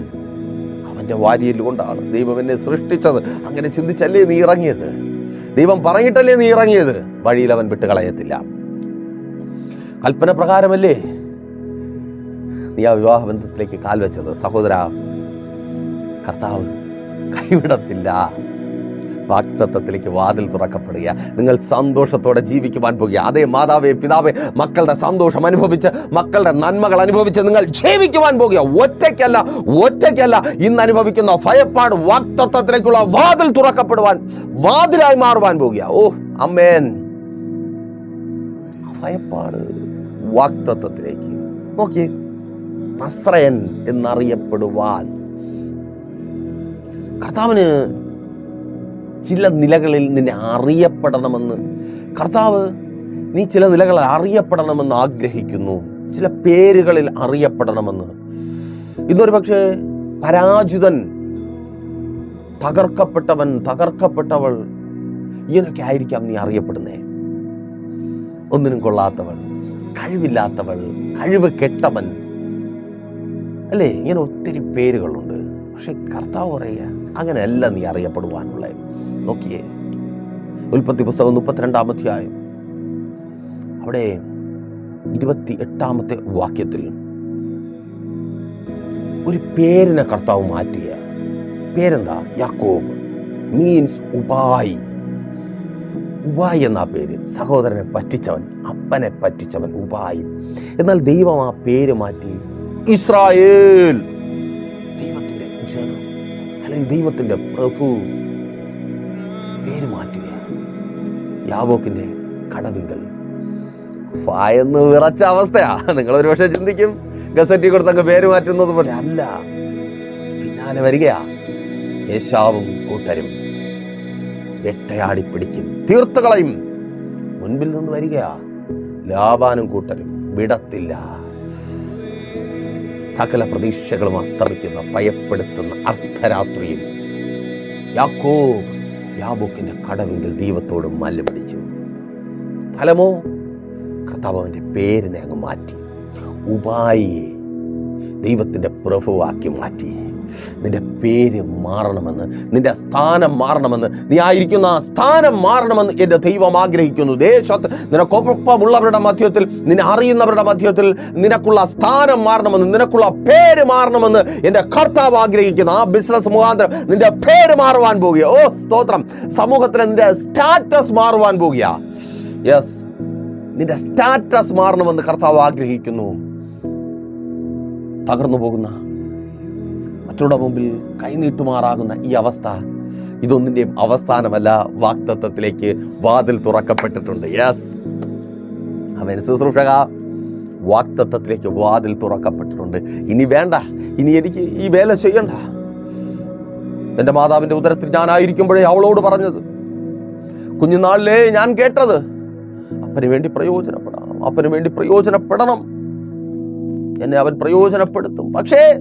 അവന്റെ വാരിയൽ കൊണ്ടാണ് ദൈവം എന്നെ സൃഷ്ടിച്ചത്. അങ്ങനെ ചിന്തിച്ചല്ലേ നീ ഇറങ്ങിയത്? ദൈവം പറഞ്ഞിട്ടല്ലേ നീ ഇറങ്ങിയത്? വഴിയിൽ അവൻ വിട്ടുകളയത്തില്ല. കൽപ്പന പ്രകാരമല്ലേ നീ ആ വിവാഹ ബന്ധത്തിലേക്ക് കാൽ വെച്ചത്. സഹോദര കർത്താവ് കൈവിടത്തില്ല. വാക്തത്വത്തിലേക്ക് വാതിൽ തുറക്കപ്പെടുക നിങ്ങൾ സന്തോഷത്തോടെ ജീവിക്കുവാൻ പോകുക അതേ മാതാവേ പിതാവേ മക്കളുടെ സന്തോഷം അനുഭവിച്ച് മക്കളുടെ നന്മകൾ അനുഭവിച്ച് നിങ്ങൾ ജീവിക്കുവാൻ പോകുക ഒറ്റയ്ക്കല്ല ഒറ്റയ്ക്കല്ല. ഇന്ന് അനുഭവിക്കുന്ന ഭയപ്പാട് വാക്തത്വത്തിലേക്കുള്ള വാതിൽ തുറക്കപ്പെടുവാൻ വാതിലായി മാറുവാൻ പോകുക ഓ അമ്മേൻ. ഭയപ്പാട്. വാക്തത്വത്തിലേക്ക്. നോക്കിയേ നസ്രയൻ എന്നറിയപ്പെടുവാൻ. കർത്താവിന് ചില നിലകളിൽ നിന്നെ അറിയപ്പെടണമെന്ന്. കർത്താവ് നീ ചില നിലകളിൽ അറിയപ്പെടണമെന്ന് ആഗ്രഹിക്കുന്നു. ചില പേരുകളിൽ അറിയപ്പെടണമെന്ന്. ഇന്നൊരു പക്ഷേ പരാജിതൻ തകർക്കപ്പെട്ടവൻ തകർക്കപ്പെട്ടവൾ ഇങ്ങനെയൊക്കെ ആയിരിക്കാം നീ അറിയപ്പെടുന്നേ. ഒന്നിനും കൊള്ളാത്തവൾ. കഴിവില്ലാത്തവൾ കഴിവ് കെട്ടവൻ. അല്ലേ? ഇങ്ങനെ ഒത്തിരി പേരുകളുണ്ട്. പക്ഷെ കർത്താവ് പറയുക അങ്ങനെയല്ല നീ അറിയപ്പെടുവാനുള്ള നോക്കിയേ. ഉൽപ്പത്തി പുസ്തകം മുപ്പത്തിരണ്ടാം അധ്യായം. അവിടെ ഇരുപത്തി എട്ടാമത്തെ വാക്യത്തിൽ ഒരു പേരിനെ കർത്താവ് മാറ്റിയ. പേരെന്താ? യാക്കോബ്. മീൻസ് ഉപായി. ഉപായി എന്നാ പേര്. സഹോദരനെ പറ്റിച്ചവൻ അപ്പനെ പറ്റിച്ചവൻ ഉപായി. എന്നാൽ ദൈവം ആ പേര് മാറ്റി ഇസ്രായേൽ. ദൈവത്തിന്റെ ജനം അല്ലെങ്കിൽ ദൈവത്തിന്റെ പ്രഭു പേര് മാറ്റുക യാവോക്കിന്റെ കടവിങ്കൽ. ഫായെന്ന് വിറച്ച അവസ്ഥയാ. നിങ്ങൾ ഒരുപക്ഷെ ചിന്തിക്കും ഗസറ്റി കൊടുത്തങ്ങ് പേര് മാറ്റുന്നത് പോലെ അല്ല. പിന്നാലെ വരികയാ. യേശാവും കൂട്ടരും. വെട്ടയാടി പിടിക്കും തീർത്തുകളയും മുൻപിൽ നിന്ന് വരികയാ. ലാബാനും കൂട്ടരും വിടത്തില്ല. സകല പ്രതീക്ഷകളും അസ്തമിക്കുന്ന ഭയപ്പെടുത്തുന്ന അർദ്ധരാത്രിയിൽ യാക്കോബ് യാബോക്കിന്റെ കടവിങ്കിൽ ദൈവത്തോട് മല്ല പിടിച്ചു ഫലമോ? കർത്താവ് പേരിനെ അങ്ങ് മാറ്റി. ഉപായിയെ ദൈവത്തിന്റെ പ്രഭുവാക്കി മാറ്റി. നിന്റെ പേര് മാറണമെന്ന് നിന്റെ സ്ഥാനം മാറണമെന്ന് നീ ആയിരിക്കുന്ന ആ സ്ഥാനം മാറണമെന്ന് എന്റെ ദൈവം ആഗ്രഹിക്കുന്നു. ദേശത്ത് നിനക്കൊപ്പമുള്ളവരുടെ മധ്യത്തിൽ നിന്നെ അറിയുന്നവരുടെ മധ്യത്തിൽ നിനക്കുള്ള സ്ഥാനം മാറണമെന്ന് നിനക്കുള്ള പേര് മാറണമെന്ന് എന്റെ കർത്താവ് ആഗ്രഹിക്കുന്നു. ആ ബിസിനസ് മുഖാന്തരം നിന്റെ പേര് മാറുവാൻ പോകുക. ഓ സ്തോത്രം. സമൂഹത്തിൽ നിന്റെ സ്റ്റാറ്റസ് മാറുവാൻ പോകുക. യെസ് നിന്റെ സ്റ്റാറ്റസ് മാറണമെന്ന് കർത്താവ് ആഗ്രഹിക്കുന്നു. തകർന്നു പോകുന്ന മറ്റുള്ള മുമ്പിൽ കൈനീട്ടുമാറാകുന്ന ഈ അവസ്ഥ ഇതൊന്നിന്റെയും അവസാനമല്ല വാക്തത്വത്തിലേക്ക് വാതിൽ തുറക്കപ്പെട്ടിട്ടുണ്ട്. യെസ് അവൻ ശുശ്രൂഷക വാക്തത്വത്തിലേക്ക് വാതിൽ തുറക്കപ്പെട്ടിട്ടുണ്ട്. ഇനി വേണ്ട. ഇനി എനിക്ക് ഈ വേല ചെയ്യണ്ട. എന്റെ മാതാവിന്റെ ഉദരത്തിൽ ഞാനായിരിക്കുമ്പോഴേ അവളോട് പറഞ്ഞത്. കുഞ്ഞുനാളിലേ ഞാൻ കേട്ടത്. അപ്പന് വേണ്ടി പ്രയോജനപ്പെടണം. അപ്പന് വേണ്ടി പ്രയോജനപ്പെടണം. എന്നെ അവൻ പ്രയോജനപ്പെടുത്തും. പക്ഷേ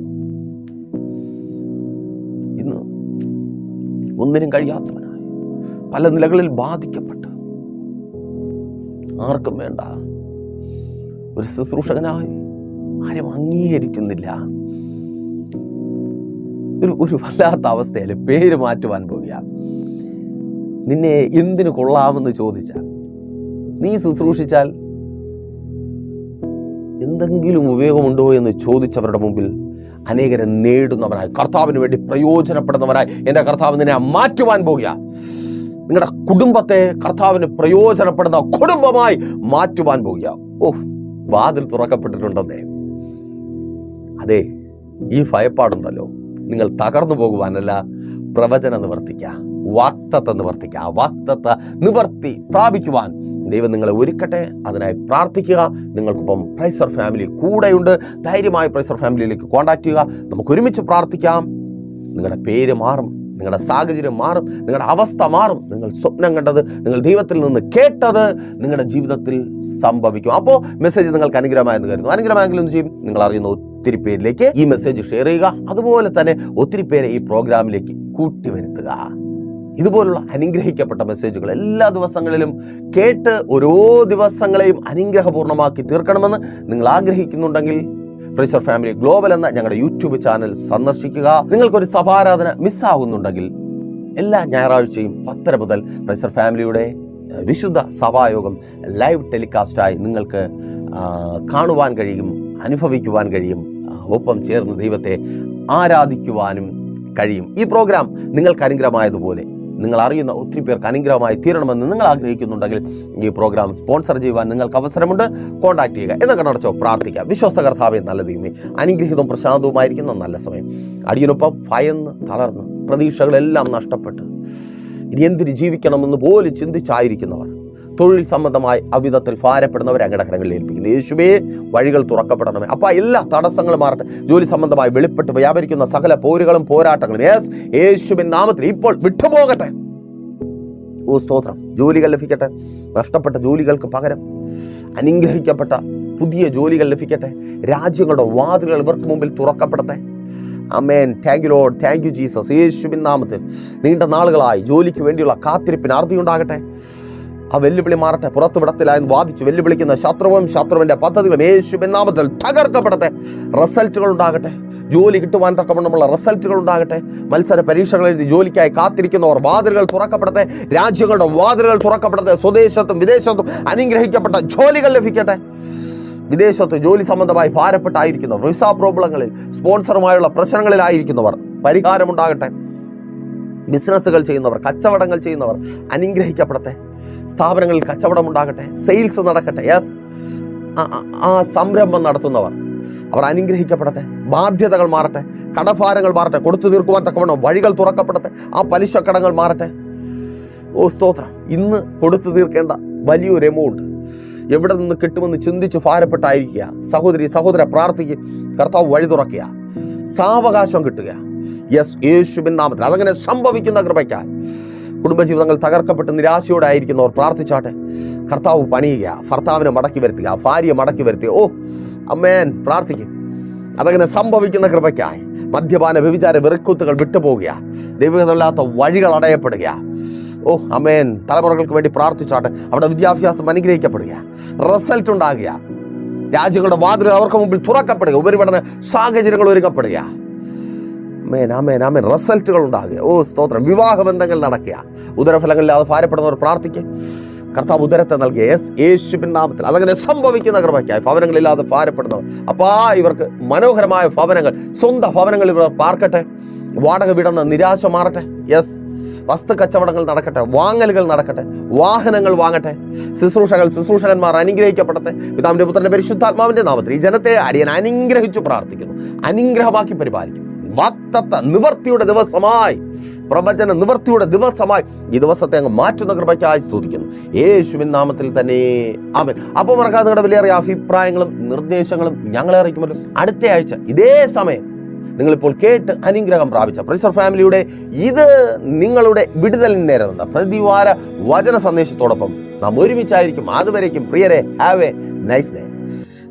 ഒന്നിനും കഴിയാത്തവനായി. പല നിലകളിൽ ബാധിക്കപ്പെട്ട്. ആർക്കും വേണ്ട. ഒരു ശുശ്രൂഷകനായി. ആരും അംഗീകരിക്കുന്നില്ല. ഒരു ഒരു വല്ലാത്ത അവസ്ഥയിൽ പേര് മാറ്റുവാൻ പോവുക നിന്നെ എന്തിനു കൊള്ളാമെന്ന് ചോദിച്ചാൽ നീ ശുശ്രൂഷിച്ചാൽ എന്തെങ്കിലും ഉപയോഗമുണ്ടോ എന്ന് ചോദിച്ചവരുടെ മുമ്പിൽ അനേകരെ നേടുന്നവനായി കർത്താവിന് വേണ്ടി പ്രയോജനപ്പെടുന്നവനായി എന്റെ കർത്താവ് നിന്നെ മാറ്റുവാൻ പോകുക. നിങ്ങളുടെ കുടുംബത്തെ കർത്താവിന് പ്രയോജനപ്പെടുന്ന കുടുംബമായി മാറ്റുവാൻ പോകുക. ഓ വാതിൽ തുറക്കപ്പെട്ടിട്ടുണ്ടെന്നേ. അതെ ഈ ഭയപ്പാടുണ്ടല്ലോ. നിങ്ങൾ തകർന്നു പോകുവാനല്ല പ്രവചന നിവർത്തിക്കുക വാക്തത്വ നിവർത്തിക്കുക ആ വാക്തത്വ നിവർത്തി പ്രാപിക്കുവാൻ ദൈവം നിങ്ങളെ ഒരുക്കട്ടെ. അതിനായി പ്രാർത്ഥിക്കുക. നിങ്ങൾക്കിപ്പം പ്രൈസർ ഫാമിലി കൂടെയുണ്ട്. ധൈര്യമായ പ്രൈസർ ഫാമിലിയിലേക്ക് കോൺടാക്ട് ചെയ്യുക. നമുക്ക് ഒരുമിച്ച് പ്രാർത്ഥിക്കാം. നിങ്ങളുടെ പേര് മാറും. നിങ്ങളുടെ സാഹചര്യം മാറും. നിങ്ങളുടെ അവസ്ഥ മാറും. നിങ്ങൾ സ്വപ്നം കണ്ടത് നിങ്ങൾ ദൈവത്തിൽ നിന്ന് കേട്ടത് നിങ്ങളുടെ ജീവിതത്തിൽ സംഭവിക്കും. അപ്പോൾ മെസ്സേജ് നിങ്ങൾക്ക് അനുഗ്രഹമായെന്ന് കരുതുന്നു. അനുഗ്രഹമായെങ്കിൽ എന്ത് ചെയ്യും? നിങ്ങൾ അറിയുന്ന ഒത്തിരി പേരിലേക്ക് ഈ മെസ്സേജ് ഷെയർ ചെയ്യുക. അതുപോലെ തന്നെ ഒത്തിരി പേരെ ഈ പ്രോഗ്രാമിലേക്ക് കൂട്ടി വരുത്തുക ഇതുപോലുള്ള അനുഗ്രഹിക്കപ്പെട്ട മെസ്സേജുകൾ എല്ലാ ദിവസങ്ങളിലും കേട്ട് ഓരോ ദിവസങ്ങളെയും അനുഗ്രഹപൂർണമാക്കി തീർക്കണമെന്ന് നിങ്ങൾ ആഗ്രഹിക്കുന്നുണ്ടെങ്കിൽ പ്രൈസർ ഫാമിലി ഗ്ലോബൽ എന്ന ഞങ്ങളുടെ യൂട്യൂബ് ചാനൽ സന്ദർശിക്കുക. നിങ്ങൾക്കൊരു സഭാരാധന മിസ്സാകുന്നുണ്ടെങ്കിൽ എല്ലാ ഞായറാഴ്ചയും പത്തര മുതൽ പ്രൈസർ ഫാമിലിയുടെ വിശുദ്ധ സഭായോഗം ലൈവ് ടെലികാസ്റ്റായി നിങ്ങൾക്ക് കാണുവാൻ കഴിയും അനുഭവിക്കുവാൻ കഴിയും ഒപ്പം ചേർന്ന് ദൈവത്തെ ആരാധിക്കുവാനും കഴിയും. ഈ പ്രോഗ്രാം നിങ്ങൾക്ക് അനുഗ്രഹമായതുപോലെ നിങ്ങൾ അറിയുന്ന ഒത്തിരി പേർക്ക് അനുഗ്രഹമായി തീരണമെന്ന് നിങ്ങൾ ആഗ്രഹിക്കുന്നുണ്ടെങ്കിൽ ഈ പ്രോഗ്രാം സ്പോൺസർ ചെയ്യുവാൻ നിങ്ങൾക്ക് അവസരമുണ്ട്. കോൺടാക്ട് ചെയ്യുക. എന്ന് അടച്ചോ പ്രാർത്ഥിക്കുക വിശ്വാസകർത്താവെ നല്ല ദൈവമേ അനുഗ്രഹീതവും പ്രശാന്തവുമായിരിക്കുന്ന നല്ല സമയം. അടിയനൊപ്പം ഭയന്ന് തളർന്ന് പ്രതീക്ഷകളെല്ലാം നഷ്ടപ്പെട്ട് ഇനി എന്തിന് ജീവിക്കണമെന്ന് പോലും ചിന്തിച്ചായിരിക്കുന്നവർ തൊഴിൽ സംബന്ധമായി അവിധത്തിൽ ഭാരപ്പെടുന്നവരെ അങ്ങയുടെ കരങ്ങളിൽ ഏൽപ്പിക്കുന്നു. യേശുവേ വഴികൾ തുറക്കപ്പെടണമേ. അപ്പോൾ എല്ലാ തടസ്സങ്ങളും മാറട്ടെ. ജോലി സംബന്ധമായി വെളിപ്പെട്ട് വ്യാപരിക്കുന്ന സകല പോരുകളും പോരാട്ടങ്ങളും. യേസ് യേശുവിൻ നാമത്തിൽ ഇപ്പോൾ വിട്ടുപോകട്ടെ. ഓ സ്തോത്രം. ജോലികൾ ലഭിക്കട്ടെ. നഷ്ടപ്പെട്ട ജോലികൾക്ക് പകരം അനുഗ്രഹിക്കപ്പെട്ട പുതിയ ജോലികൾ ലഭിക്കട്ടെ. രാജ്യങ്ങളുടെ വാതിലുകൾ ഇവർക്ക് മുമ്പിൽ തുറക്കപ്പെടട്ടെ. Amen thank you Lord thank you Jesus യേശുവിൻ നാമത്തിൽ നീണ്ട നാളുകളായി ജോലിക്ക് വേണ്ടിയുള്ള കാത്തിരിപ്പിന് അറുതി ഉണ്ടാകട്ടെ ആ വെല്ലുവിളി മാറട്ടെ പുറത്തു വിടത്തിലായെന്ന് വാദിച്ചു വെല്ലുവിളിക്കുന്ന ശത്രുവും ശത്രുവിന്റെ പദ്ധതികളും യേശു നാമത്തിൽ തകർക്കപ്പെടട്ടെ. റിസൾട്ടുകൾ ഉണ്ടാകട്ടെ. ജോലി കിട്ടുവാൻ തക്കവണ്ണമുള്ള റിസൾട്ടുകൾ ഉണ്ടാകട്ടെ. മത്സര പരീക്ഷകൾ എഴുതി ജോലിക്കായി കാത്തിരിക്കുന്നവർ വാതിലുകൾ തുറക്കപ്പെടട്ടെ. രാജ്യങ്ങളുടെ വാതിലുകൾ തുറക്കപ്പെടട്ടെ. സ്വദേശത്തും വിദേശത്തും അനുഗ്രഹിക്കപ്പെട്ട ജോലികൾ ലഭിക്കട്ടെ. വിദേശത്ത് ജോലി സംബന്ധമായി ഭാരപ്പെട്ടായിരിക്കുന്നവർ വിസ പ്രോബ്ലങ്ങളിൽ സ്പോൺസറുമായുള്ള പ്രശ്നങ്ങളിലായിരിക്കുന്നവർ പരിഹാരമുണ്ടാകട്ടെ. ബിസിനസ്സുകൾ ചെയ്യുന്നവർ കച്ചവടങ്ങൾ ചെയ്യുന്നവർ അനുഗ്രഹിക്കപ്പെടട്ടെ. സ്ഥാപനങ്ങളിൽ കച്ചവടം ഉണ്ടാകട്ടെ സെയിൽസ് നടക്കട്ടെ യെസ്. ആ സംരംഭം നടത്തുന്നവർ അവർ അനുഗ്രഹിക്കപ്പെടട്ടെ ബാധ്യതകൾ മാറട്ടെ കടഭാരങ്ങൾ മാറട്ടെ കൊടുത്തു തീർക്കുവാൻ തക്കവണ്ണം വഴികൾ തുറക്കപ്പെടട്ടെ ആ പലിശ കടങ്ങൾ മാറട്ടെ. ഓ സ്തോത്രം. ഇന്ന് കൊടുത്തു തീർക്കേണ്ട വലിയൊരു എമൗണ്ട് എവിടെ നിന്ന് കിട്ടുമെന്ന് ചിന്തിച്ച് ഭാരപ്പെട്ടായിരിക്കുക. സഹോദരി സഹോദര പ്രാർത്ഥിക്ക്. കർത്താവ് വഴി തുറക്കുക. സാവകാശം കിട്ടുക. യെസ് യേശുവിൻ നാമത്തിൽ. അതങ്ങനെ സംഭവിക്കുന്ന കൃപയ്ക്കായി. കുടുംബജീവിതങ്ങൾ തകർക്കപ്പെട്ട് നിരാശയോടെ ആയിരിക്കുന്നവർ പ്രാർത്ഥിച്ചാട്ടെ. കർത്താവ് പണിയുക. ഭർത്താവിനെ മടക്കി വരുത്തുക. ഭാര്യയെ മടക്കി വരുത്തുക. ഓ അമ്മേൻ പ്രാർത്ഥിക്കും. അതങ്ങനെ സംഭവിക്കുന്ന കൃപയ്ക്കായി. മദ്യപാന വ്യഭിചാര വെറുക്കുത്തുകൾ വിട്ടുപോകുക. ദൈവികതല്ലാത്ത വഴികൾ അടയപ്പെടുക. ഓ അമേൻ തലമുറകൾക്ക് വേണ്ടി പ്രാർത്ഥിച്ചാട്ടെ അവിടെ വിദ്യാഭ്യാസം അനുഗ്രഹിക്കപ്പെടുക. റിസൾട്ട് ഉണ്ടാകുക. രാജ്യങ്ങളുടെ വാതിൽ അവർക്ക് മുമ്പിൽ തുറക്കപ്പെടുക. ഉപരിപഠന സാഹചര്യങ്ങൾ ഒരുക്കപ്പെടുക. അമേൻ അമേൻ അമേൻ റിസൾട്ടുകൾ ഉണ്ടാകുക. ഓ സ്തോത്രം. വിവാഹ ബന്ധങ്ങൾ നടക്കുക. ഉദരഫലങ്ങളില്ലാതെ ഭാരപ്പെടുന്നവർ പ്രാർത്ഥിക്കുക കർത്താവ് ഉദരത്തെ നൽകിയ യേസ് യേശുവിൻ നാമത്തിൽ. അതങ്ങനെ സംഭവിക്കുന്ന കൃപയ്ക്കായി ഭവനങ്ങളില്ലാതെ ഭാരപ്പെടുന്നവർ. അപ്പാ ഇവർക്ക് മനോഹരമായ ഭവനങ്ങൾ സ്വന്തം ഭവനങ്ങൾ ഇവർ പാർക്കട്ടെ. വാടക വിടുന്ന നിരാശ മാറട്ടെ. യെസ് വസ്തു കച്ചവടങ്ങൾ നടക്കട്ടെ. വാങ്ങലുകൾ നടക്കട്ടെ. വാഹനങ്ങൾ വാങ്ങട്ടെ. ശുശ്രൂഷകൾ ശുശ്രൂഷകന്മാർ അനുഗ്രഹിക്കപ്പെടട്ടെ. പിതാവിന്റെ പുത്രന്റെ പരിശുദ്ധാത്മാവിന്റെ നാമത്തിൽ ഈ ജനത്തെ അടിയൻ അനുഗ്രഹിച്ചു പ്രാർത്ഥിക്കുന്നു. അനുഗ്രഹമാക്കി പരിപാലിക്കും വാക്തത്വ നിവർത്തിയുടെ ദിവസമായി പ്രവചന നിവർത്തിയുടെ ദിവസമായി ഈ ദിവസത്തെ അങ്ങ് മാറ്റുന്ന കൃപയ്ക്കായി സ്തുതിക്കുന്നു. യേശുവിൻ നാമത്തിൽ തന്നെ. ആമൻ. അപ്പോൾ മറക്കാതെ നിങ്ങളുടെ വിലയേറിയ അഭിപ്രായങ്ങളും നിർദ്ദേശങ്ങളും ഞങ്ങളെ അറിയിക്കുമല്ലോ അടുത്ത ആഴ്ച ഇതേ സമയം നിങ്ങളിപ്പോൾ കേട്ട് അനുഗ്രഹം പ്രാപിച്ച പ്രൈസർ ഫാമിലിയുടെ ഇത് നിങ്ങളുടെ വിടുതലിന് നേരെ നിന്ന പ്രതിവാര വചന സന്ദേശത്തോടൊപ്പം നാം ഒരുമിച്ചായിരിക്കും. അതുവരേക്കും പ്രിയരെ have a nice day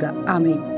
रहेगा आमीन।